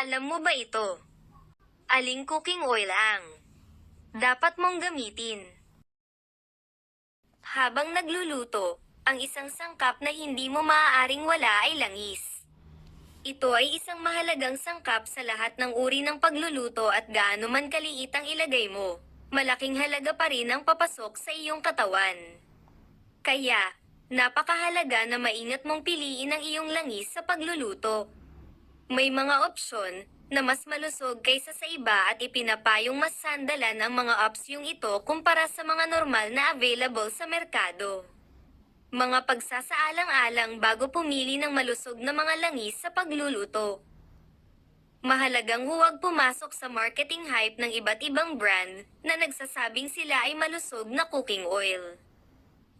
Alam mo ba ito? Aling cooking oil ang dapat mong gamitin? Habang nagluluto, ang isang sangkap na hindi mo maaaring wala ay langis. Ito ay isang mahalagang sangkap sa lahat ng uri ng pagluluto at gaano man kaliit ang ilagay mo. Malaking halaga pa rin ang papasok sa iyong katawan. Kaya, napakahalaga na maingat mong piliin ang iyong langis sa pagluluto. May mga opsyon na mas malusog kaysa sa iba at ipinapayong mas sandalan ang mga opsyong ito kumpara sa mga normal na available sa merkado. Mga pagsasaalang-alang bago pumili ng malusog na mga langis sa pagluluto. Mahalagang huwag pumasok sa marketing hype ng iba't ibang brand na nagsasabing sila ay malusog na cooking oil.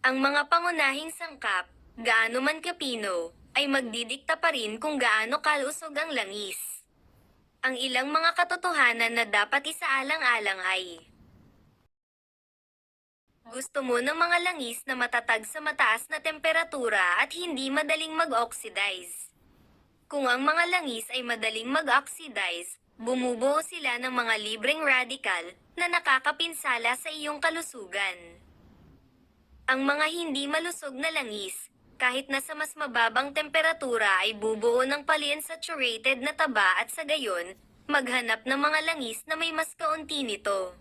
Ang mga pangunahing sangkap, gaano man kapino, ay magdidikta pa rin kung gaano kalusog ang langis. Ang ilang mga katotohanan na dapat isaalang-alang ay Gusto mo ng mga langis na matatag sa mataas na temperatura at hindi madaling mag-oxidize. Kung ang mga langis ay madaling mag-oxidize, bumubuo sila ng mga libreng radical na nakakapinsala sa iyong kalusugan. Ang mga hindi malusog na langis, kahit nasa mas mababang temperatura ay bubuo ng polyunsaturated na taba at sa gayon, maghanap ng mga langis na may mas kaunti nito.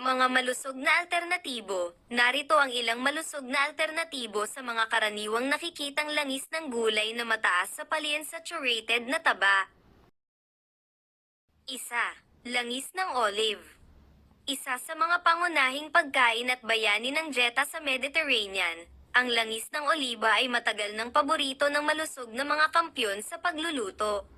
Mga malusog na alternatibo, narito ang ilang malusog na alternatibo sa mga karaniwang nakikitang langis ng gulay na mataas sa polyunsaturated na taba. Isa, langis ng olive. Isa sa mga pangunahing pagkain at bayani ng dieta sa Mediterranean, ang langis ng oliba ay matagal ng paborito ng malusog na mga kampyon sa pagluluto.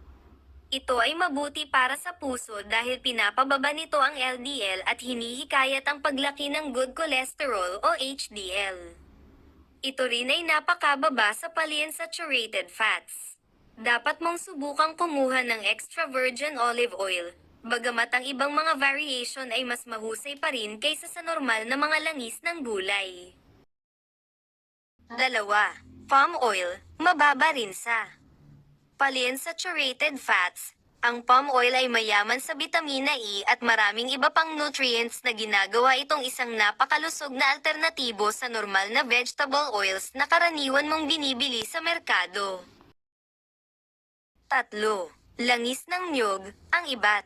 Ito ay mabuti para sa puso dahil pinapababa nito ang LDL at hinihikayat ang paglaki ng good cholesterol o HDL. Ito rin ay napakababa sa polyunsaturated fats. Dapat mong subukang kumuha ng extra virgin olive oil, bagamat ang ibang mga variation ay mas mahusay pa rin kaysa sa normal na mga langis ng gulay. Dalawa, palm oil, mababa rin sa polyunsaturated fats. Ang palm oil ay mayaman sa bitamina E at maraming iba pang nutrients na ginagawa itong isang napakalusog na alternatibo sa normal na vegetable oils na karaniwan mong binibili sa merkado. Tatlo, langis ng nyog, ang ibat.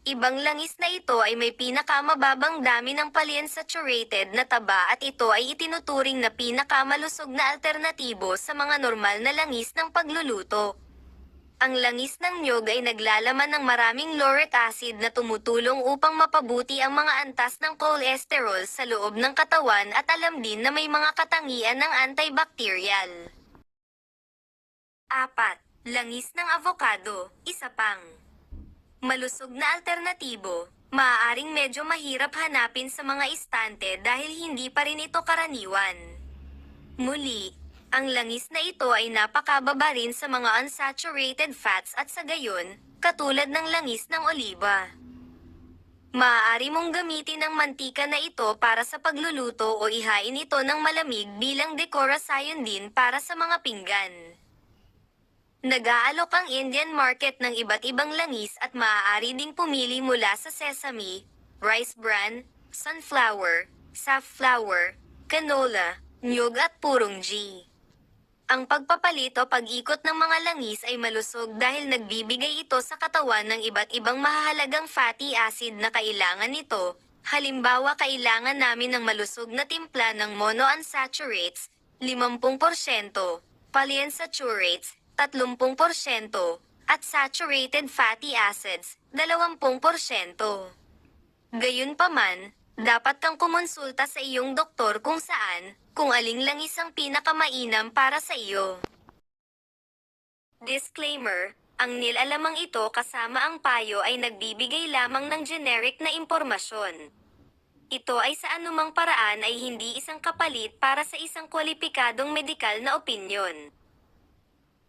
Ibang langis na ito ay may pinakamababang dami ng polyunsaturated na taba at ito ay itinuturing na pinakamalusog na alternatibo sa mga normal na langis ng pagluluto. Ang langis ng nyog ay naglalaman ng maraming lauric acid na tumutulong upang mapabuti ang mga antas ng cholesterol sa loob ng katawan at alam din na may mga katangian ng antibacterial. Apat, langis ng avocado, isa pang. Malusog na alternatibo, maaaring medyo mahirap hanapin sa mga istante dahil hindi pa rin ito karaniwan. Muli, ang langis na ito ay napakababa rin sa mga unsaturated fats at sa gayon, katulad ng langis ng oliba. Maaari mong gamitin ang mantika na ito para sa pagluluto o ihain ito ng malamig bilang dekorasyon din para sa mga pinggan. Nag-aalok ang Indian market ng iba't ibang langis at maaari ding pumili mula sa sesame, rice bran, sunflower, safflower, canola, nyug at purong G. Ang pagpapalit o pag-ikot ng mga langis ay malusog dahil nagbibigay ito sa katawan ng iba't ibang mahahalagang fatty acid na kailangan nito. Halimbawa kailangan namin ng malusog na timpla ng monounsaturates, 50%, polyunsaturates, 30%, at saturated fatty acids, 20%. Gayunpaman, dapat kang kumonsulta sa iyong doktor kung saan, kung aling langis ang pinakamainam para sa iyo. Disclaimer, ang nilalamang ito kasama ang payo ay nagbibigay lamang ng generic na impormasyon. Ito ay sa anumang paraan ay hindi isang kapalit para sa isang kwalipikadong medikal na opinyon.